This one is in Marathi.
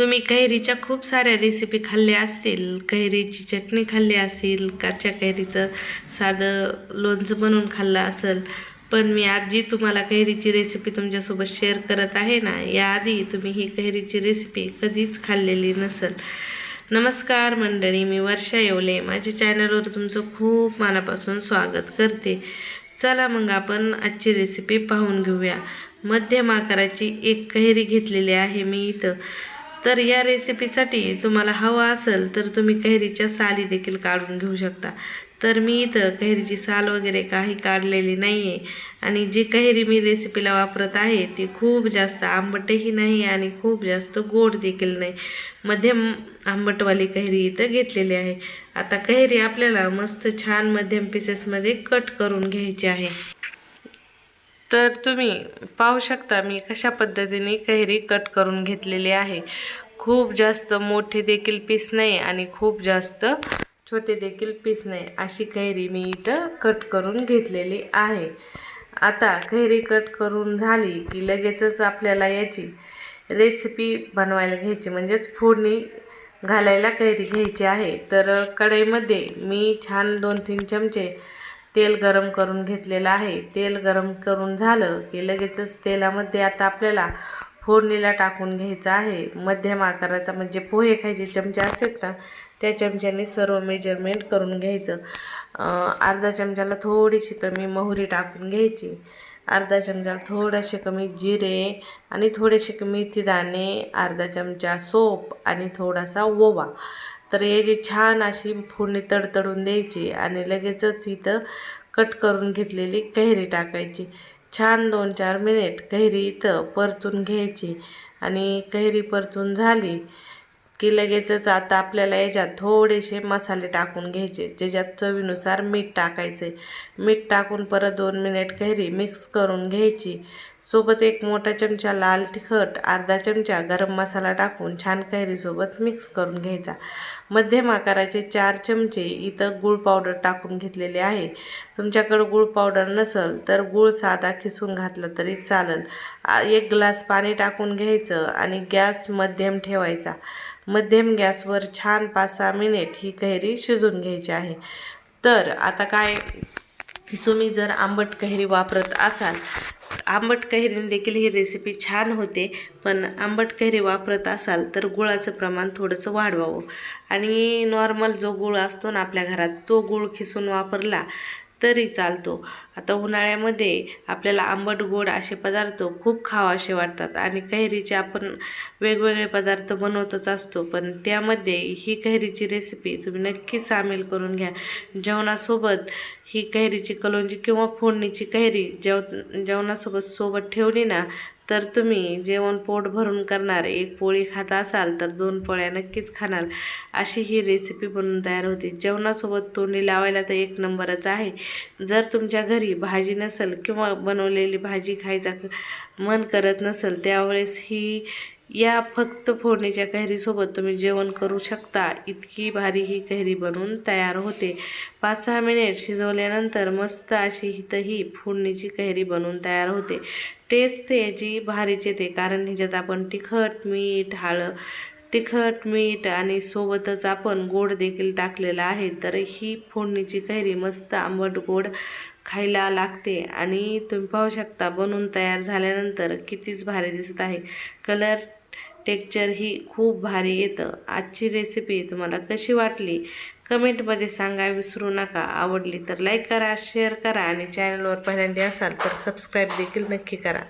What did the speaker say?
तुम्ही कैरीच्या खूप साऱ्या रेसिपी खाल्ल्या असतील. कैरीची चटणी खाल्ली असेल कच्च्या कैरीचं साधं लोणचं बनवून खाल्लं असेल. पण मी आज जी तुम्हाला कैरीची रेसिपी तुमच्यासोबत शेअर करत आहे ना याआधी तुम्ही ही कैरीची रेसिपी कधीच खाल्लेली नसेल. नमस्कार मंडळी मी वर्षा येवले. माझ्या चॅनलवर तुमचं खूप मनापासून स्वागत करते. चला मग आपण आजची रेसिपी पाहून घेऊया. मध्यम आकाराची एक कैरी घेतलेली आहे मी इथं. तर या रेसिपीसाठी तुम्हाला हवा असेल तर तुम्ही कैरीच्या साली देखील काढून घेऊ शकता. तर मी इथं कैरीची साल वगैरे काही काढलेली नाही आहे आणि जी कैरी मी रेसिपीला वापरत आहे ती खूप जास्त आंबटही नाही आणि खूप जास्त गोड देखील नाही. मध्यम आंबटवाली कैरी इथं घेतलेली आहे. आता कैरी आपल्याला मस्त छान मध्यम पीसेसमध्ये कट करून घ्यायची आहे. तर तुम्ही पाहू शकता मी कशा पद्धतीने कैरी कट करून घेतलेली आहे. खूप जास्त मोठे देखील पीस नाही आणि खूप जास्त छोटे देखील पीस नाही अशी कैरी मी इथं कट करून घेतलेली आहे. आता कैरी कट करून झाली की लगेचच आपल्याला याची रेसिपी बनवायला घ्यायची म्हणजेच फोडणी घालायला कैरी घ्यायची आहे. तर कढईमध्ये मी छान दोन तीन चमचे तेल गरम करून घेतलेलं आहे. तेल गरम करून झालं की लगेचच तेलामध्ये आता आपल्याला फोडणीला टाकून घ्यायचं आहे. मध्यम आकाराचा म्हणजे पोहे खायचे चमचे असतात ना त्या चमच्याने सर्व मेजरमेंट करून घ्यायचं. अर्धा चमच्याला थोडीशी कमी मोहरी टाकून घ्यायची. अर्धा चमचा थोडेसे कमी जिरे आणि थोडेसे कमी दाणे अर्धा चमचा सोप आणि थोडासा ओवा. तर याची छान अशी फोडणी तडतडून द्यायची आणि लगेचच इथं कट करून घेतलेली कैरी टाकायची. छान दोन चार मिनिट कैरी इथं परतून घ्यायची आणि कैरी परतून झाली. की लगेचच आता आपल्याला याच्यात थोडेसे मसाले टाकून घ्यायचे ज्याच्यात चवीनुसार मीठ टाकायचे. मीठ टाकून परत दोन मिनिट कैरी मिक्स करून घ्यायची. सोबत एक मोठा चमचा लाल तिखट अर्धा चमचा गरम मसाला टाकून छान कैरीसोबत मिक्स करून घ्यायचा. मध्यम आकाराचे चार चमचे इथं गूळ पावडर टाकून घेतलेले आहे. तुमच्याकडं गूळ पावडर नसेल तर गूळ साधा खिसून घातलं तरी चालेल. एक ग्लास पाणी टाकून घ्यायचं आणि गॅस मध्यम ठेवायचा. मध्यम गॅसवर छान पाच सहा मिनिट ही कैरी शिजून घ्यायची आहे. तर आता काय तुम्ही जर आंबट कैरी वापरत असाल आंबट कैरीने देखील ही रेसिपी छान होते पण आंबट कैरी वापरत असाल तर गुळाचं प्रमाण थोडंसं वाढवावं. आणि नॉर्मल जो गुळ असतो ना आपल्या घरात तो गुळ खिसून वापरला तरी चालतो. आता उन्हाळ्यामध्ये आपल्याला आंबट गोड असे पदार्थ खूप खावासे वाटतात आणि कैरीचे आपण वेगवेगळे पदार्थ बनवतच असतो. पण त्यामध्ये ही कैरीची रेसिपी तुम्ही नक्की सामील करून घ्या. जेवणासोबत ही कैरीची कलोंजी किंवा फोडणीची कैरी जेव जेवणासोबत सोबत ठेवली ना तर तुम्ही जेवण पोट भरून करणार एक पोळी खात असाल तर दोन पोळ्या नक्कीच खाणार. अशी ही रेसिपी बनवून तयार होते. जेवणासोबत तोंडी लावायला तर एक नंबरच आहे. जर तुमच्या घरी भाजी नसेल किंवा बनवलेली भाजी खायचा मन करत नसेल त्यावेळेस ही या फक्त फोडणीच्या कैरीसोबत तुम्ही जेवण करू शकता. इतकी भारी ही कैरी बनवून तयार होते. पाच सहा मिनिट शिजवल्यानंतर मस्त अशी इथंही फोडणीची कैरी बनवून तयार होते. टेस्ट त्याची भारीच येते कारण ह्याच्यात आपण तिखट मीठ हळद तिखट मीठ आणि सोबतच आपण गोड देखील टाकलेला आहे. तर ही फोडणीची कैरी मस्त आंबट गोड खायला लागते आणि तुम्ही पाहू शकता बनवून तयार झाल्यानंतर कितीच भारी दिसत आहे. कलर टेक्चर ही खूप भारी येतं. आजची रेसिपी तुम्हाला कशी वाटली? कमेंटमध्ये सांगा विसरू नका. आवडली तर लाईक करा शेअर करा आणि चॅनलवर पहिल्यांदा असाल तर सबस्क्राईब देखील नक्की करा.